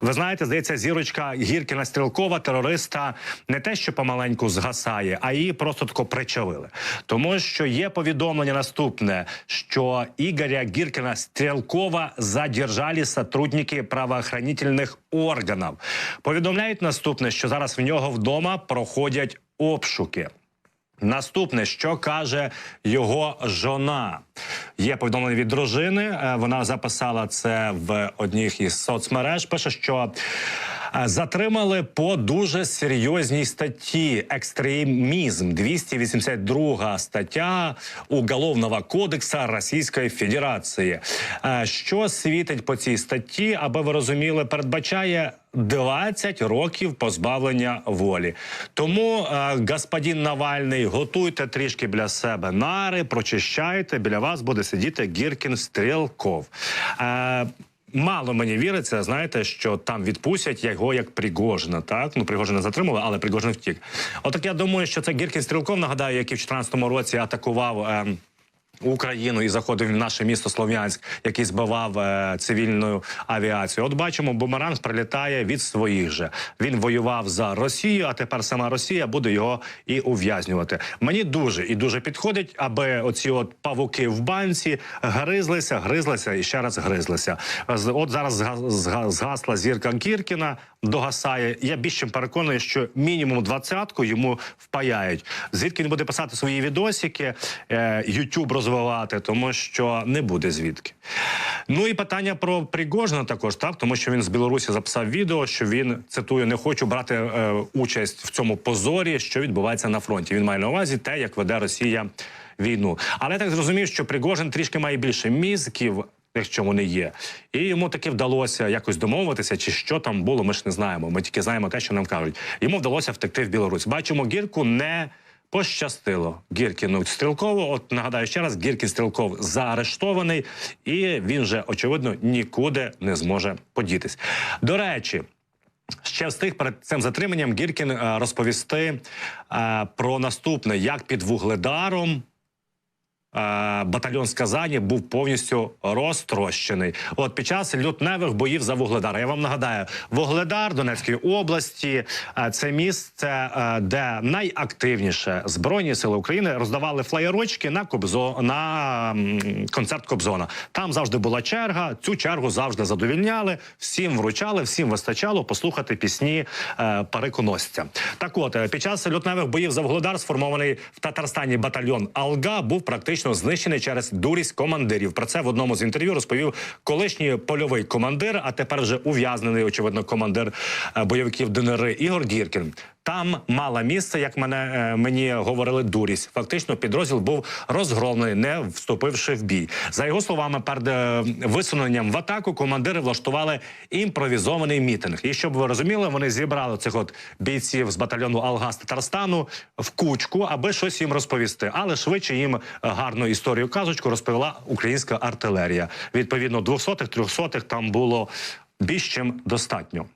Ви знаєте, здається, зірочка Гіркіна Стрілкова, терориста, не те, що помаленьку згасає, а її просто тако причавили. Тому що є повідомлення наступне, що Ігоря Гіркіна Стрілкова задержали сотрудники правоохранительних органів. Повідомляють наступне, що зараз в нього вдома проходять обшуки. Наступне, що каже його жона, є повідомлення від дружини. е, Вона записала це в одніх із соцмереж. Пише, що е, затримали по дуже серйозній статті екстремізм 282 стаття Уголовного кодексу Російської Федерації. Е, Що світить по цій статті, аби ви розуміли, передбачає 20 років позбавлення волі. Тому, господин Навальний, готуйте трішки для себе нари, прочищайте. Біля вас буде сидіти Гіркін Стрілков. Е, Мало мені віриться, знаєте, що там відпустять його як Пригожина. Так ну Пригожина затримали, але Пригожин втік. Отак я думаю, що це Гіркін Стрілков. Нагадаю, який в 2014 році атакував. Е, Україну і заходив в наше місто Слов'янськ, який збивав е, цивільну авіацію. От бачимо, бумеранг прилітає від своїх же. Він воював за Росію, а тепер сама Росія буде його і ув'язнювати. Мені дуже і дуже підходить, аби оці от павуки в банці гризлися, гризлися і ще раз гризлися. От зараз зга- зга- згасла зірка Кіркіна, догасає. Я більш чим переконаний, що мінімум двадцятку йому впаяють. Звідки він буде писати свої відосики, е, YouTube розвивати, тому що не буде звідки. Ну і питання про Пригожина також так, тому що він з Білорусі записав відео, що він цитую, не хочу брати е, участь в цьому позорі, що відбувається на фронті. Він має на увазі те, як веде Росія війну. Але я так зрозумів, що Пригожин трішки має більше мізків. Якщо вони є, і йому таки вдалося якось домовитися, чи що там було, ми ж не знаємо. Ми тільки знаємо те, що нам кажуть. Йому вдалося втекти в Білорусь. Бачимо, гірку не пощастило. Гіркіну Стрілкову. От нагадаю ще раз, Гіркін Стрілков заарештований, і він же очевидно нікуди не зможе подітись. До речі. Ще встиг перед цим затриманням Гіркін е, розповісти е, про наступне, як під вугледаром батальйон з Казані був повністю розтрощений. От під час лютневих боїв за Вугледар. Я вам нагадаю, Вугледар Донецької області е, це місце, е, де найактивніше збройні сили України роздавали флаєрочки на Кобзо на концерт Кобзона. Там завжди була черга. Цю чергу завжди задовільняли. Всім вручали, всім вистачало послухати пісні е, переконосця. Так, от е, під час лютневих боїв за Вугледар сформований в Татарстані батальйон Алга був практично знищений через дурість командирів. Про це в одному з інтерв'ю розповів колишній польовий командир, а тепер вже ув'язнений, очевидно, командир е, бойовиків ДНР Ігор Гіркін. Там мала місце, як мене е, мені говорили, дурість. Фактично, підрозділ був розгромлений, не вступивши в бій. За його словами, перед е, висуненням в атаку командири влаштували імпровізований мітинг. І щоб ви розуміли, вони зібрали цих от бійців з батальйону Алга з Татарстану в кучку, аби щось їм розповісти. Але швидше їм гарну історію казочку розповіла українська артилерія. Відповідно, 200-х, 300-х там було більш чим достатньо.